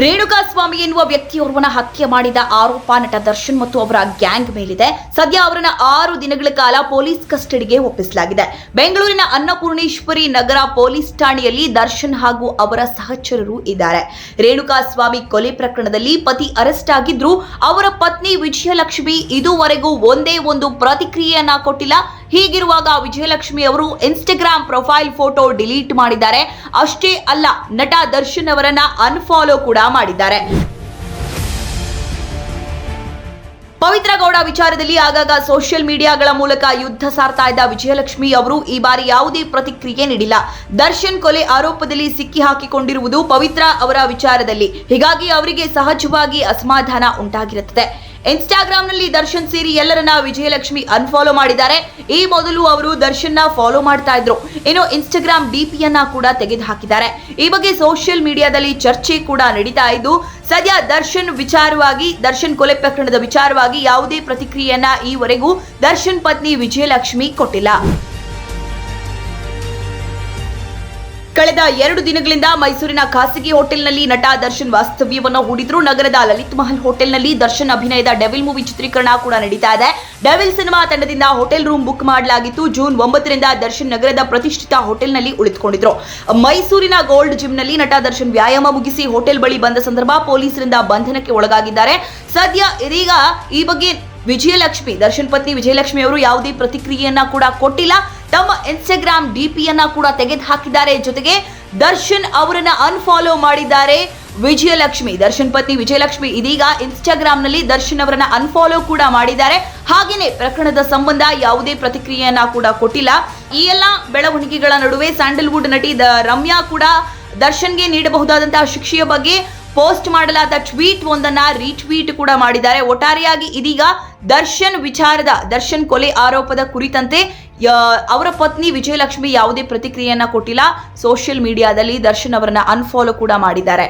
ರೇಣುಕಾ ಸ್ವಾಮಿ ಎನ್ನುವ ವ್ಯಕ್ತಿಯೋರ್ವನ ಹತ್ಯೆ ಮಾಡಿದ ಆರೋಪ ನಟ ದರ್ಶನ್ ಮತ್ತು ಅವರ ಗ್ಯಾಂಗ್ ಮೇಲಿದೆ. ಸದ್ಯ ಅವರನ್ನ ಆರು ದಿನಗಳ ಕಾಲ ಪೊಲೀಸ್ ಕಸ್ಟಡಿಗೆ ಒಪ್ಪಿಸಲಾಗಿದೆ. ಬೆಂಗಳೂರಿನ ಅನ್ನಪೂರ್ಣೇಶ್ವರಿ ನಗರ ಪೊಲೀಸ್ ಠಾಣೆಯಲ್ಲಿ ದರ್ಶನ್ ಹಾಗೂ ಅವರ ಸಹಚರರು ಇದ್ದಾರೆ. ರೇಣುಕಾ ಸ್ವಾಮಿ ಕೊಲೆ ಪ್ರಕರಣದಲ್ಲಿ ಪತಿ ಅರೆಸ್ಟ್ ಆಗಿದ್ರು ಅವರ ಪತ್ನಿ ವಿಜಯಲಕ್ಷ್ಮಿ ಇದುವರೆಗೂ ಒಂದೇ ಒಂದು ಪ್ರತಿಕ್ರಿಯೆಯನ್ನ ಕೊಟ್ಟಿಲ್ಲ. ಹೀಗಿರುವಾಗ ವಿಜಯಲಕ್ಷ್ಮಿ ಅವರು ಇನ್ಸ್ಟಾಗ್ರಾಮ್ ಪ್ರೊಫೈಲ್ ಫೋಟೋ ಡಿಲೀಟ್ ಮಾಡಿದ್ದಾರೆ. ಅಷ್ಟೇ ಅಲ್ಲ, ನಟ ದರ್ಶನ್ ಅವರನ್ನ ಅನ್ಫಾಲೋ ಕೂಡ ಮಾಡಿದ್ದಾರೆ. ಪವಿತ್ರ ಗೌಡ ವಿಚಾರದಲ್ಲಿ ಆಗಾಗ ಸೋಷಿಯಲ್ ಮೀಡಿಯಾಗಳ ಮೂಲಕ ಯುದ್ಧ ಸಾರ್ತಾ ಇದ್ದ ವಿಜಯಲಕ್ಷ್ಮಿ ಅವರು ಈ ಬಾರಿ ಯಾವುದೇ ಪ್ರತಿಕ್ರಿಯೆ ನೀಡಿಲ್ಲ. ದರ್ಶನ್ ಕೊಲೆ ಆರೋಪದಲ್ಲಿ ಸಿಕ್ಕಿ ಹಾಕಿಕೊಂಡಿರುವುದು ಪವಿತ್ರ ಅವರ ವಿಚಾರದಲ್ಲಿ. ಹೀಗಾಗಿ ಅವರಿಗೆ ಸಹಜವಾಗಿ ಅಸಮಾಧಾನ ಉಂಟಾಗಿರುತ್ತದೆ. ಇನ್ಸ್ಟಾಗ್ರಾಂನಲ್ಲಿ ದರ್ಶನ್ ಸೇರಿ ಎಲ್ಲರನ್ನ ವಿಜಯಲಕ್ಷ್ಮಿ ಅನ್ಫಾಲೋ ಮಾಡಿದ್ದಾರೆ. ಈ ಮೊದಲು ಅವರು ದರ್ಶನ್ನ ಫಾಲೋ ಮಾಡ್ತಾ ಇದ್ರು. ಇನ್ನು ಇನ್ಸ್ಟಾಗ್ರಾಂ ಡಿಪಿಯನ್ನ ಕೂಡ ತೆಗೆದು ಹಾಕಿದ್ದಾರೆ ಈ ಬಗ್ಗೆ ಸೋಷಿಯಲ್ ಮೀಡಿಯಾದಲ್ಲಿ ಚರ್ಚೆ ಕೂಡ ನಡೀತಾ ಇದ್ದು, ಸದ್ಯ ದರ್ಶನ್ ವಿಚಾರವಾಗಿ, ದರ್ಶನ್ ಕೊಲೆ ಪ್ರಕರಣದ ವಿಚಾರವಾಗಿ ಯಾವುದೇ ಪ್ರತಿಕ್ರಿಯೆಯನ್ನ ಈವರೆಗೂ ದರ್ಶನ್ ಪತ್ನಿ ವಿಜಯಲಕ್ಷ್ಮಿ ಕೊಟ್ಟಿಲ್ಲ. ಕಳೆದ ಎರಡು ದಿನಗಳಿಂದ ಮೈಸೂರಿನ ಖಾಸಗಿ ಹೋಟೆಲ್ನಲ್ಲಿ ನಟ ದರ್ಶನ್ ವಾಸ್ತವ್ಯವನ್ನು ಹೂಡಿದ್ರು. ನಗರದ ಲಲಿತ್ ಮಹಲ್ ಹೋಟೆಲ್ನಲ್ಲಿ ದರ್ಶನ್ ಅಭಿನಯದ ಡೆವಿಲ್ ಮೂವಿ ಚಿತ್ರೀಕರಣ ಕೂಡ ನಡೀತಾ ಇದೆ. ಡೆವಿಲ್ ಸಿನಿಮಾ ತಂಡದಿಂದ ಹೋಟೆಲ್ ರೂಮ್ ಬುಕ್ ಮಾಡಲಾಗಿತ್ತು. ಜೂನ್ ಒಂಬತ್ತರಿಂದ ದರ್ಶನ್ ನಗರದ ಪ್ರತಿಷ್ಠಿತ ಹೋಟೆಲ್ನಲ್ಲಿ ಉಳಿದುಕೊಂಡಿದ್ರು. ಮೈಸೂರಿನ ಗೋಲ್ಡ್ ಜಿಮ್ನಲ್ಲಿ ನಟ ದರ್ಶನ್ ವ್ಯಾಯಾಮ ಮುಗಿಸಿ ಹೋಟೆಲ್ ಬಳಿ ಬಂದ ಸಂದರ್ಭ ಪೊಲೀಸರಿಂದ ಬಂಧನಕ್ಕೆ ಒಳಗಾಗಿದ್ದಾರೆ. ಸದ್ಯ ಇದೀಗ ಈ ಬಗ್ಗೆ ವಿಜಯಲಕ್ಷ್ಮಿ, ದರ್ಶನ್ ಪತ್ನಿ ವಿಜಯಲಕ್ಷ್ಮಿ ಅವರು ಯಾವುದೇ ಪ್ರತಿಕ್ರಿಯೆಯನ್ನ ಕೂಡ ಕೊಟ್ಟಿಲ್ಲ. ತಮ್ಮ ಇನ್ಸ್ಟಾಗ್ರಾಮ್ ಡಿಪಿಯನ್ನ ಕೂಡ ತೆಗೆದು ಹಾಕಿದ್ದಾರೆ ಜೊತೆಗೆ ದರ್ಶನ್ ಅವರನ್ನ ಅನ್ಫಾಲೋ ಮಾಡಿದ್ದಾರೆ ವಿಜಯಲಕ್ಷ್ಮಿ. ದರ್ಶನ್ ಪತ್ನಿ ವಿಜಯಲಕ್ಷ್ಮಿ ಇದೀಗ ಇನ್ಸ್ಟಾಗ್ರಾಮ್ನಲ್ಲಿ ದರ್ಶನ್ ಅವರನ್ನ ಅನ್ಫಾಲೋ ಕೂಡ ಮಾಡಿದ್ದಾರೆ. ಹಾಗೇನೆ ಪ್ರಕರಣದ ಸಂಬಂಧ ಯಾವುದೇ ಪ್ರತಿಕ್ರಿಯೆಯನ್ನ ಕೂಡ ಕೊಟ್ಟಿಲ್ಲ. ಈ ಎಲ್ಲ ಬೆಳವಣಿಗೆಗಳ ನಡುವೆ ಸ್ಯಾಂಡಲ್ವುಡ್ ನಟಿ ರಮ್ಯಾ ಕೂಡ ದರ್ಶನ್ಗೆ ನೀಡಬಹುದಾದಂತಹ ಶಿಕ್ಷೆಯ ಬಗ್ಗೆ ಪೋಸ್ಟ್ ಮಾಡಲಾದ ಟ್ವೀಟ್ ಒಂದನ್ನ ರೀಟ್ವೀಟ್ ಕೂಡ ಮಾಡಿದ್ದಾರೆ. ಒಟ್ಟಾರೆಯಾಗಿ ಇದೀಗ ದರ್ಶನ್ ವಿಚಾರದ, ದರ್ಶನ್ ಕೊಲೆ ಆರೋಪದ ಕುರಿತಂತೆ ಅವರ ಪತ್ನಿ ವಿಜಯಲಕ್ಷ್ಮಿ ಯಾವುದೇ ಪ್ರತಿಕ್ರಿಯೆಯನ್ನ ಕೊಟ್ಟಿಲ್ಲ. ಸೋಷಿಯಲ್ ಮೀಡಿಯಾದಲ್ಲಿ ದರ್ಶನ್ ಅವರನ್ನ ಅನ್ಫಾಲೋ ಕೂಡ ಮಾಡಿದ್ದಾರೆ.